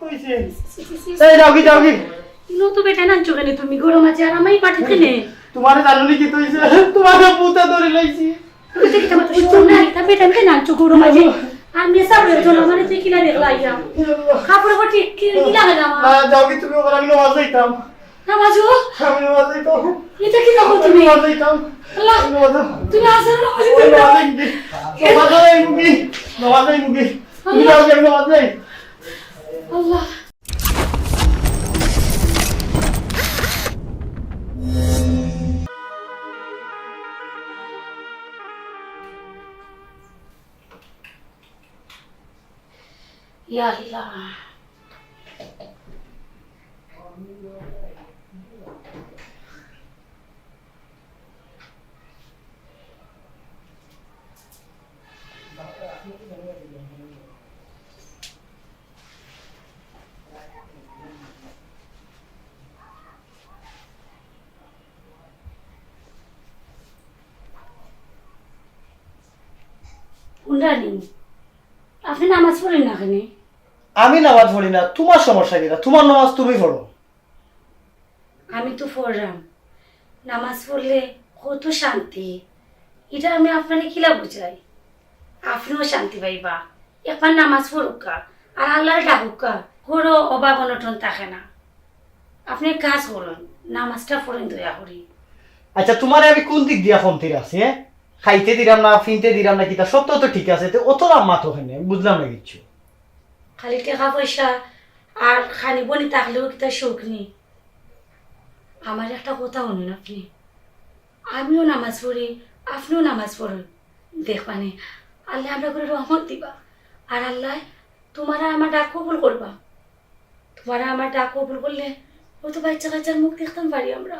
কইছে? এই যাও কি যাও কি নো তো বেটা না চোখে তুমি? গরম আছে আর আমি পাঠাতে নে তোমার জানুনি কি কইছে তোমার পুতা ধরে লাইছি। তুমি দেখি তোমার তো শোন না এটা বেটা আমি না চোখ গরম আছে আর মেসা বলে তো মানে তুই কিলা দেখলা ইয়া কাপড় পর ঠিক কি কি লাগে না না যাও কি তুমি ওখানে আমি নামাজ যাইতাম। না বাজু? আমি নামাজ যাইতাম। এটা কি দেখো তুমি? নামাজ যাইতাম। আল্লাহ নামাজ যাইতাম। তুমি আসলে না নামাজ যাইতাম। নামাজ যাই মুগি। নামাজ যাই মুগি। তুমি যাও কি আমি নামাজ যাই। আল্লাহ ইয়া আল্লাহ আপনি নামাজ পড়েন না কেন? আমি নামাজ পড়ি না তোমার সমস্যা কি না তোমার নামাজ তুমি পড়ো। আমি তো পড়লাম। নামাজ পড়লে কত শান্তি। এটা আমি আপনাকে কিলা বুঝাই? আপনিও শান্তি পাইবা। একবার নামাজ পড়ুকা আর আল্লাহর ডাকুকা কোনো অভাব অনটন থাকে না। আপনি কাজ করুন নামাজটা পড়েন দয়া করি। আচ্ছা তোমার আমি কোন দিক দিয়া কমতির আছি হ্যাঁ? খাইতে দিলাম না, ফিনতে দিলাম না কিতা সব তো ঠিক আছে, তো অত দাম মাত্র ওখানে আমি বুঝলাম না কিচ্ছু। খালি টাকা পয়সা আর খানি বনি থাকলেও কিতা শোক নেই? আমার একটা কথা শুনুন আপনি। আমিও নামাজ পড়ি, আপনিও নামাজ পড়ুন। দেখবানে আল্লাহ আমরা করে রহমত দিবা। আর আল্লাহ, তোমারা আমার ডাক কবুল করবা। তোমারা আমার ডাক কবুল করলে ও তো বাচ্চা কাচ্চার মুখ দেখতাম পারি আমরা।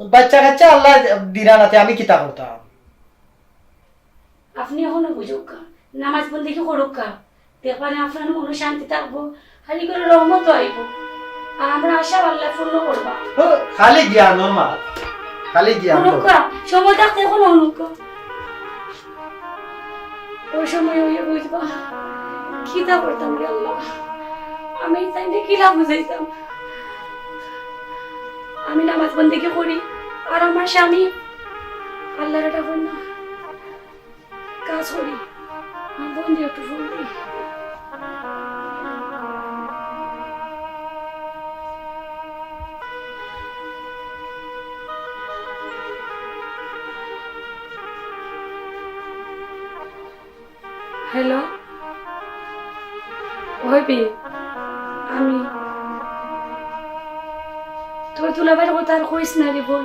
বাচ্চা কাচ্চা আল্লাহ দিনা নাতে আমি কিতা করতাম। আপনি এখনও বুঝুক নামাজ বন্দি কি করুক কা আপনার মনে শান্তি থাকব খালি করে রহমত আইব আর আমরা আশা আল্লাহ পূর্ণ করবা। খালি জ্ঞান নর্মাল খালি জ্ঞান তো। সময় থাকতে এখন অনুকা ওই সময় ওই বুঝবা খিদা করতাম রে আল্লাহ। আমি তাইলে কিলা বুঝাইতাম। আমি নামাজ বন্দিকে করি, আর আমার স্বামী আল্লাহর এটা করি না। কাজ করি বন্দি একটু ফোন দিই হ্যালো হইবি তুলাবার কথা আর কইস না রে বোন।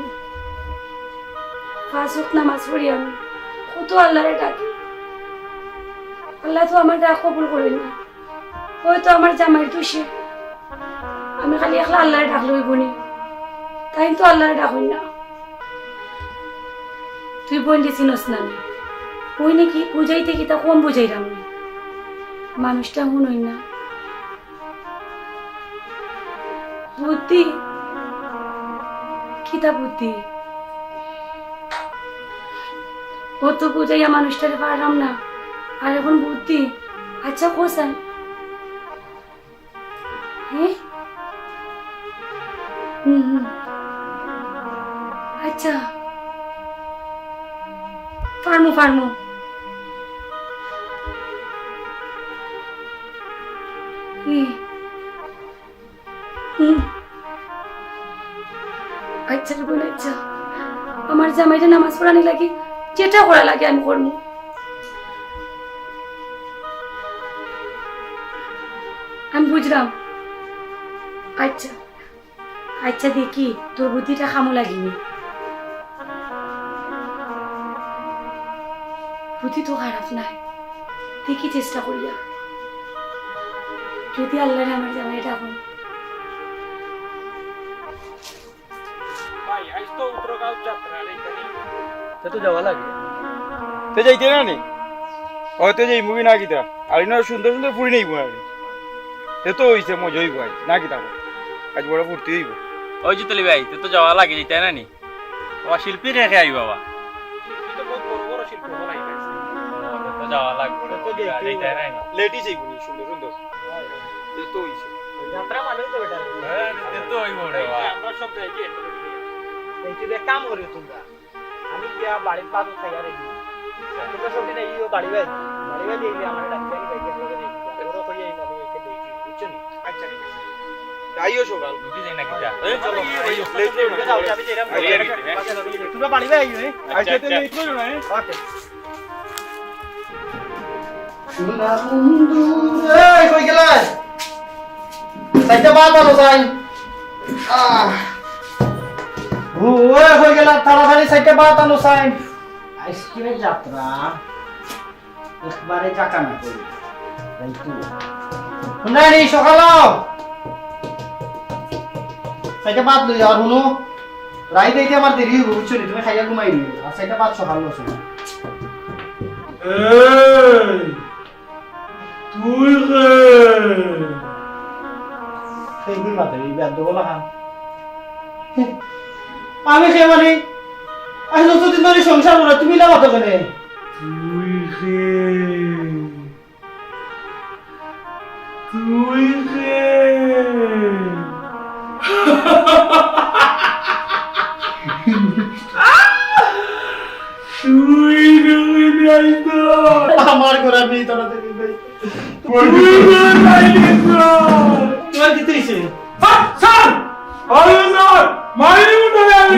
হোক নামাজ পড়ি আমি। কত আল্লাহরে ডাকি। আল্লাহ তো আমার ডাক কবুল করি না। হয়তো আমার জামাই দোষে। আমি খালি একলা আল্লাহরে ডাকলে হইব নি। তাই তো আল্লাহরে ডাকই না। তুই বোন দিছিনস না ওই নাকি বুঝাইতে কি তা কম বুঝাইলাম মানুষটা শুনই না। বুদ্ধি বুদ্ধি ও তো বুঝাইয়া মানুষটারে পারলাম না। আর এখন বুদ্ধি? আচ্ছা কোসান আচ্ছা। ফার্মো, ফার্মু। নামাজ পড়ানি লাগে? যেটা করা লাগে আমি করব আমি বুঝলাম। আচ্ছা। আচ্ছা দেখি, তোর বুদ্ধিটা খামো লাগিনি। বুদ্ধি তো খারাপ নাই। দেখি চেষ্টা করিয়া। যদি আল্লাহ আমার জামাইটা হন ভাই, আজ তো উত্তরগাঁও যাত্রা তে তো যাওয়া লাগে। তে যাইতে না নি? হয়তো যাই মুভি না কিতা? আর ইনো সুন্দর সুন্দর ফুরি নেই বুয়া। তে তো হইছে মজা হইব আজ। না কিতা আজ বড় ফুর্তি হইব। ওই জিতলি ভাই তে তো যাওয়া লাগে যেতে না নি? বাবা শিল্পী রেখে আই বাবা। তো তে তো যাওয়া লাগবে তো যেতে না নি লেডিস হইব নি সুন্দর সুন্দর। তো বেটা হ্যাঁ তো হইব রে বা আমরা সব যাই দেখ কাম করি তোমরা। আমি গিয়া বাড়ির পাত খাইয়া রেখি তোমরা সব দিন এই বাড়ি বাই বাড়ি বাই দিয়ে আমার ডাক্তার বাই দিয়ে লগে দেই ওরা কই এই আমি এইটা দেখি বুঝছ নি? আচ্ছা ঠিক আছে। আইও সকাল বুঝি যাই না কিটা এই চলো। এই যাও যাবি যে এরকম বাড়ি আবি, হ্যাঁ? তোমরা বাড়ি বাই আইও হ্যাঁ? আচ্ছা তুমি ইতলো না ওকে। সোনা বন্ধু এই কই গেলা? সাইডটা বাদ আলো যাই আহ। ওই হয়ে গেল তাড়াতাড়ি সাইডটা বাদ আলো সাইন আইসক্রিমের যাত্রা। একবারে চাকা না করি। তাই তো। শুনানি সকাল সাইডটা বাদ লই আর শুনো রাই দিতে আমার দেরি হইব বুঝছ তুমি খাইয়া ঘুমাই নি আর সাইডটা বাদ সকাল লসো তুই রে সেই মাতে এই ব্যাদ বলা খান আমি সে মানে। আজ যতদিন ধরে সংসার করা তুমি না মাতো কেনে? তুই রে তুই রে। তুই রে নাই তো। আমার ঘোরা নেই তাড়াতাড়ি ভাই তুই রে নাই তো। তোমার কি তুইছে স্যার আরে স্যার মারি উঠে আমি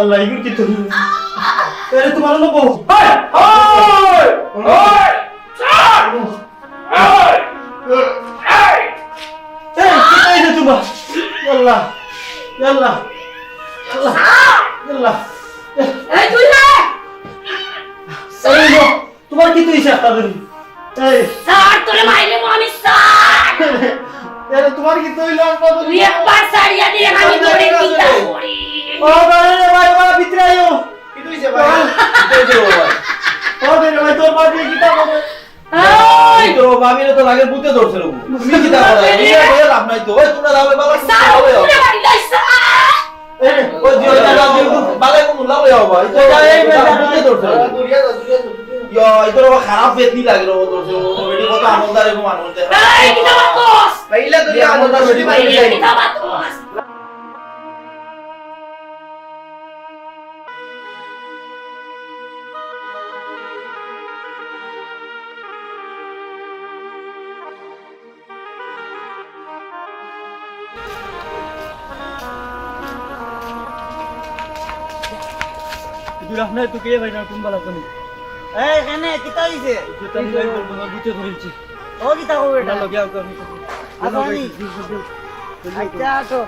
আল্লাহ ইগুর কি তুমি আরে তোমার লোক hi hi hi sir hi hi এই তুই স্যার তোরে মাইলে আমি স্যার আরে তোমার কি তুইলো তুই একবার সারিয়া দিয়ে আমি তোরে কিতা করি ও বারে রে ভাই বাবা ভিতরে আইও কি তুইছে ভাই ও রে ভাই তোর বাড়ি কি তা করে এই তো ভাবিলে তো লাগে বুতে ধরছে তুমি কি তা করে এই বলে লাভ নাই তো ওই তোমরা দাও বাবা স্যার উড়ে বাড়ি যাই স্যার ওই দিও না দাও বালে কোন লাভ হইয়া তো এই বুতে ধরছে ইয়া এই তো খারাপ বেতনি লাগে রে ও বেটি কত আমলদার এরকম মানুষ দেখা এই কিতা বাতস পাইলে তো আমলদার বেটি কে ভাই না কোন বালা কোনি এখানে কিতা হইছে তুই ভাই বলব না বুঝতে ধরেছি ও কিতা হবে এটা। লগে আমি আসানি আচ্ছা আসো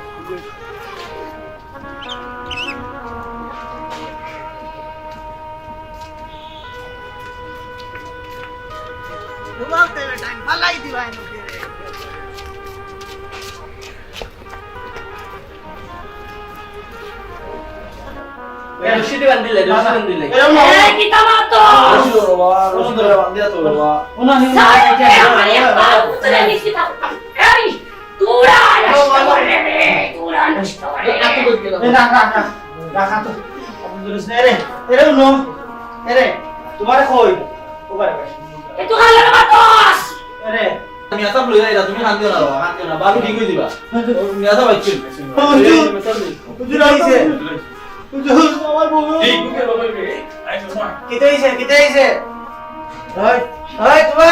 রশিদ বান্দিলে রশিদ বান্দিলে এরকম না এই কিতা বাতস রশিদ বাবা বান্দিয়া তো বাবা। ওনা নি স্যার এই আমার একবার উতরে নিছি তা এই তুরা নষ্ট করে রে তুরা নষ্ট করে রে। এ না না না রাখা তো এরে এরে নো এরে তোমার কই? ওবারে এ তো? গালের বাতস এরে তুমি আসা লই আইরা তুমি হান দিও না হান দিও না। বাবু ঠিক হই দিবা। তুমি হুজুর হুজুর আইছো কিতে আইছে কিতে আইছে? ওই ওই তোমা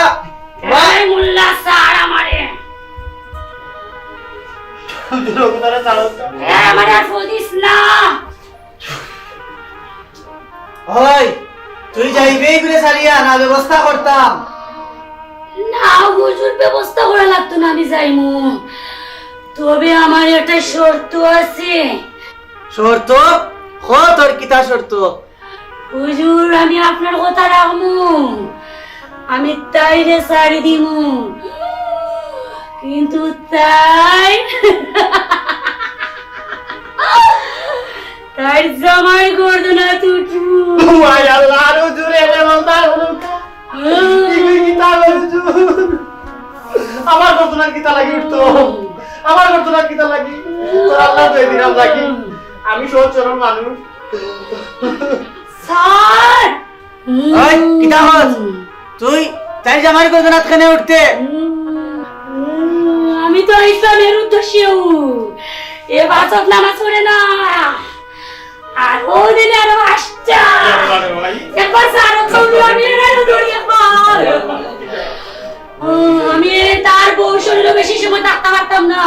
এই মুল্লা স্যার আমারে। হুজুর ওখানে চালো এ আমারে আর ফুল না। ওই তুই যাইবেই বিরে সারিয়া না ব্যবস্থা করতাম। না হুজুর ব্যবস্থা করা লাগতো না আমি যাইমু। তবে আমার একটা শর্ত আছে। শর্ত? হ তোর কিতা শর্ত? হুজুর আমি আপনার কথা রাখমু আমি তাই তাইরে সারি দিমু। কিন্তু তাই তাই জামাই করতো না তুটু ওয়াই আল্লাহ হুজুর বলতা হুজুর। আমার ঘটনা কিতা লাগি উঠতো? আমার ঘটনা কিতা লাগি? তোর আল্লাহ দুই দিন লাগি। আমি সহজ সরল মানুষ। স্যার! ওই, কিতা হস? তুই চাই জামাই করবে না কেনে উঠতে। আমি তো ইসলামের উদ্দেশ্যেও এ বাচক নামাজ পড়ে না। আর ও দিনে আরও আসছা। একবার সারো আমি আমি তার বউ শরীরে বেশি সময় থাকতে পারতাম না।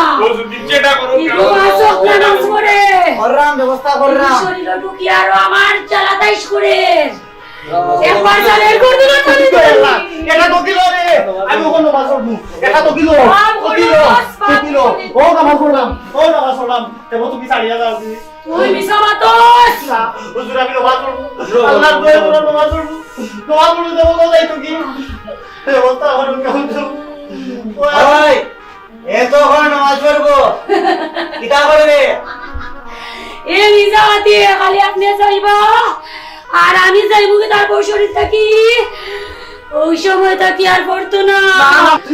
কিন্তু বাচক নামাজ পড়ে কররাম ব্যবস্থা কররাম শরীরে ঢুকি আরও আমার জ্বালাতাইশ করে। একবার জালের করতে না। তুমি এটা তো কিলো রে। আমি ওখানে নামাজ পড়ব এটা তো কিলো। কিলো। কিলো। ও পড়লাম তেমন তুমি ছাড়িয়ে যাও তুমি তুই মিশা মাতস হুজুর আমি দয়া করে তো কি অবস্থা আমার কেমন ওই এ তো নামাজ পড়ব কিতা করে এ মিশা খালি আপনি যাইবা। আর আমি যাইবো কি তার থাকি ওই সময় থাকি আর পড়তো না।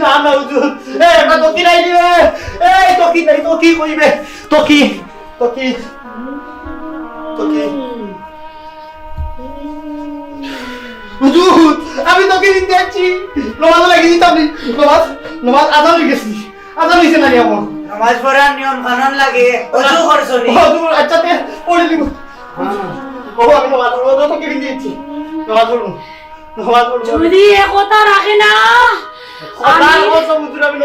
না না হুজুর। এ এটা তো কি নাই দিবে। এই তো কি নাই তো কি কইবে। তো কি তো কি তো কি হুজুর! আমি তোকে দিতে যাচ্ছি নমাজ লাগিয়ে দিতাম নি। নমাজ নমাজ আজান হয়ে গেছি। আজান হয়েছে না রে আমার? নামাজ পড়ার নিয়ম কানুন লাগে। অজু করছ নি? হুজুর আচ্ছা তে পড়ে দিব ও আমি নমাজ পড়ব তো তোকে দিতে যাচ্ছি নমাজ পড়ব নমাজ পড়ব। যদি এ কথা রাখে না। আমি আমি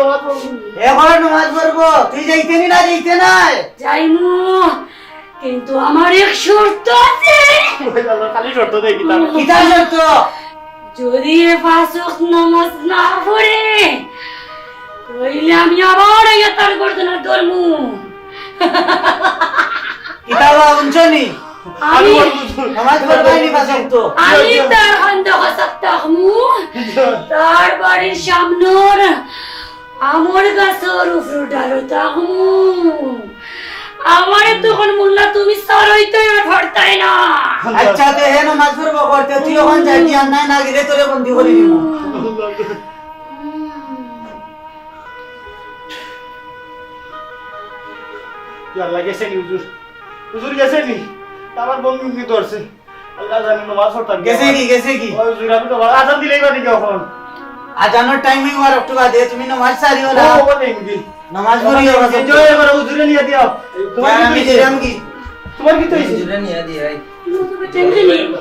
কিন্তু আমার এক শর্ত আছে। খালি শর্ত? যদি এ ফাঁসক না পড়ে আমি আবার এই তার গর্দনা উঞ্চনি আমি তো। আমি বাড়ির সামনের আমর গাছের উপর ডালো থাকমু আমার তখন মোল্লা তুমি সারইতে ধরতাই না। আচ্ছা তো হে নামাজ পড়ব করতে তুই ওখান যাইতি আর নাই না গেলে তোরে বন্দি করে দিব আল্লাহ গেছে নি হুজুর হুজুর গেছে নি আমার বন্ধু কি ধরছে আল্লাহ জানি নমাজ পড়তাম গেছে কি গেছে কি ওই হুজুর আমি তো ভালো আজান দিলেই বাড়ি গিয়ে এখন আজানোর টাইমিং আর একটু বাদে তুমি নামাজ সারিও না ও ও নেই বুঝি নামাজ পড়িও পাশক তো। জয় এবার হুজুরে নিয়ে দিও তোমার কি আমি হইছে দিলাম কি তোমার কি হইছে নতু বেটা এমনি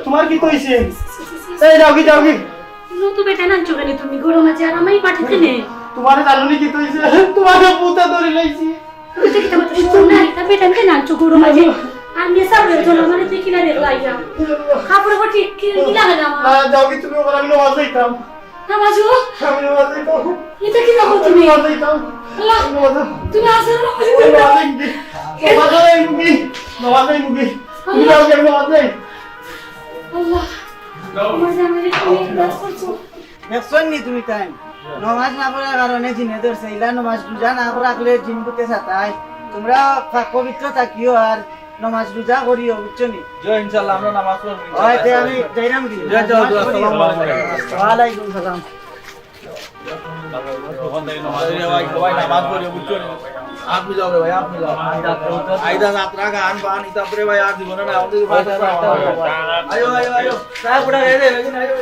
তোমার কি হইছে এই যাও কি যাও কি। নতু বেটা না চোখে তুমি? গরম আছে আর আমি পাঠিয়ে নে তোমার জানুনি কি হইছে তোমার পুতা ধরে লইছি। এটা কি তোমার শুন এটা বেটা আমি না চোখ গরম আছে আর নেশা বের জন্য মানে তুই কিনা দেখলা ইয়া কাপড় পটি কি কি লাগে না না যাও কি তুমি ওখানে আমি নমাজ যাইতাম না বাজু আমি নমাজ যাইতাম এটা কি দেখো তুমি? নমাজ যাইতাম আল্লাহ নমাজ তুমি আসলে না নমাজ যাই মুগি নমাজ যাই মুগি আল্লাহ আমার তুমি দাস করছ দেখছেন নি তুমি টাইম নামাজ না পড়ার কারণে জিনে ধরছে ইলা নামাজ রোজা না রাখলে জিন করতে সাতাই তোমরা পবিত্র থাকিও আর নামাজ রোজা করিও বুঝছ নি জয় ইনশাআল্লাহ আমরা নামাজ পড়ব হয় তে আমি যাইরাম কি জয় জয় আসসালামু আলাইকুম। ওয়ালাইকুম সালাম সবাই নামাজ পড়িও বুঝছ নি আপনি যাও রে ভাই আপনি যাও আইদা যাত্রা গান বান ইতা পরে ভাই আর জীবনে না আমাদের ভাই আয়ো আয়ো আয়ো সাহেব পুরা রে রে আয়ো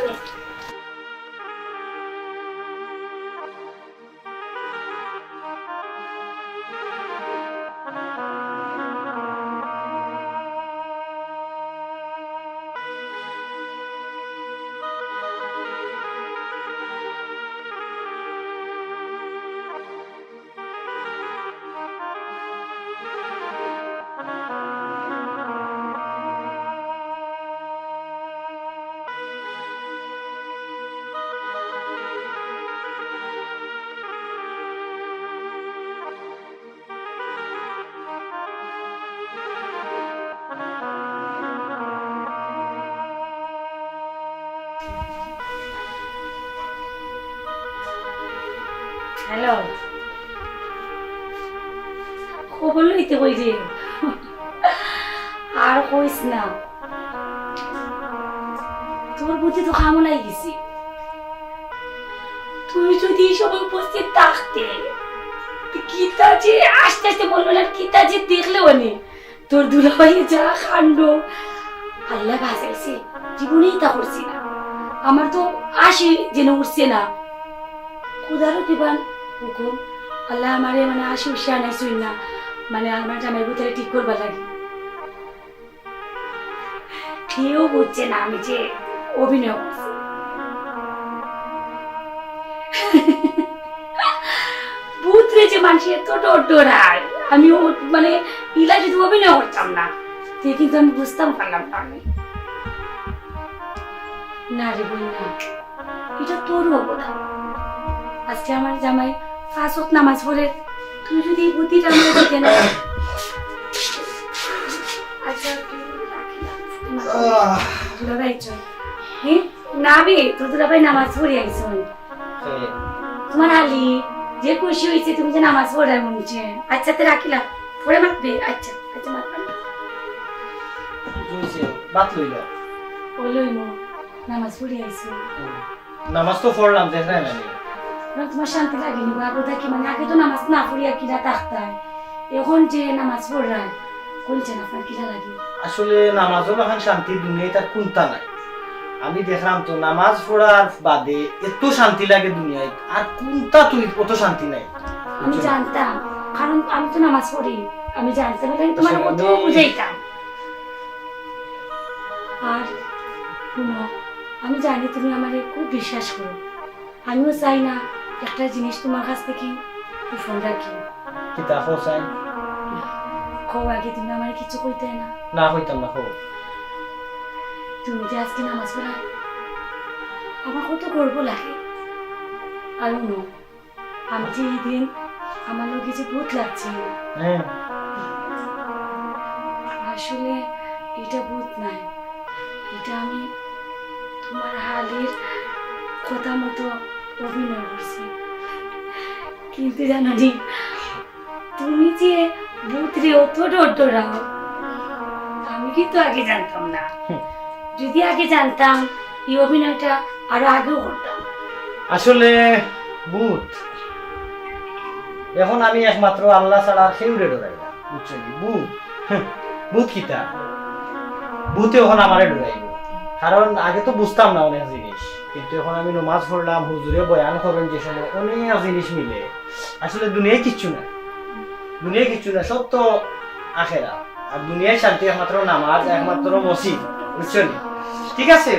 হ্যালো। খবর লইতে কই রে আর কইস না। তোর বুদ্ধি তো কামলাই গেছি। তুই যদি সময় উপস্থিত থাকতে গীতা যে আস্তে আস্তে বলল না গীতা যে দেখলে অনে। তোর দুলাভাই যা কাণ্ড, আল্লাহ বাঁচাইছে। জীবনেই তা করছি না। আমার তো আসি যেন উঠছে না। খুদারও দিবান হুকুম আল্লাহ আমারে মানে আসি উঠছে আনাইছই না। মানে আমার জামাই ভিতরে ঠিক করবার লাগে। কেউ বুঝছে না আমি যে অভিনয় ভূতরে যে মানুষের তো ডর ডরায় আমি মানে ইলা যদি অভিনয় করতাম না। তে কিন্তু আমি বুঝতাম পারলাম না আমি। না রে বই না এটা তোর অবদান আজকে আমার জামাই ফাঁসত নামাজ পড়ে। তুই যদি এই বুদ্ধিটা আমার দিতে না। আচ্ছা। দুলাভাই চল হ্যাঁ না বে তোর দুলাভাই নামাজ পড়ে আইসন তোমার আলি যে খুশি হয়েছে তুমি যে নামাজ পড়ার হচ্ছে আচ্ছা তো রাখিলাম পড়ে মারবে আচ্ছা আচ্ছা মারবে বাত লইল। বললোই মো নামাজ পড়ে আইসো নামাজ তো পড়লাম মানে না তোমার শান্তি লাগেনি বাবু দেখি মানে আগে তো নামাজ না পড়িয়া কিরা তাকতায় এখন যে নামাজ পড়ায় কোনছেন আপনার কিরা লাগে আসলে নামাজও এখন শান্তি দুনিয়ায় তার কোনটা নাই আমি দেখলাম তো নামাজ পড়ার বাদে এত শান্তি লাগে দুনিয়ায় আর কোনটা তুই অত শান্তি নাই আমি জানতাম কারণ আমি তো নামাজ পড়ি আমি আমি তোমার কত বুঝাইতাম আর আমি জানি তুমি আমারে খুব বিশ্বাস করো আমিও চাই না একটা জিনিস তোমার কাছ থেকে ফোন রাখি। কিতা হোসাই কও আগে তুমি আমার কিছু কইতে না। না হইতাম না হো তুমি যে আজকে নামাজ পড়া আমার কত গর্ব লাগে। আর শুনো আমি যে এই দিন আমার লোকে যে ভূত লাগছে হ্যাঁ। আসলে এটা ভূত নাই। এটা আমি তোমার হালের কথা মতো অভিনয় করছি কিন্তু জানো তুমি যে অত ডরাও আমি কিন্তু আগে জানতাম না। যদি আগে জানতাম এই অভিনয়টা আরও আগেও করতাম আসলে ভূত। এখন আমি একমাত্র আল্লাহ ছাড়া সেউরে ডরাই না। বুঝছেন ভূত। ভূত কিতা ভূতে এখন আমারে ডরাইব কারণ আগে তো বুঝতাম না অনেক জিনিস। কিন্তু এখন আমি নমাজ পড়লাম, হুজুরে বয়ান করেন যে সময় অনেক জিনিস মিলে। আসলে দুনিয়ায় কিচ্ছু না দুনিয়ায় কিচ্ছু না সব তো আখেরা। আর দুনিয়ায় শান্তি একমাত্র নামাজ, একমাত্র মসজিদ, বুঝছেন? ঠিক আছে?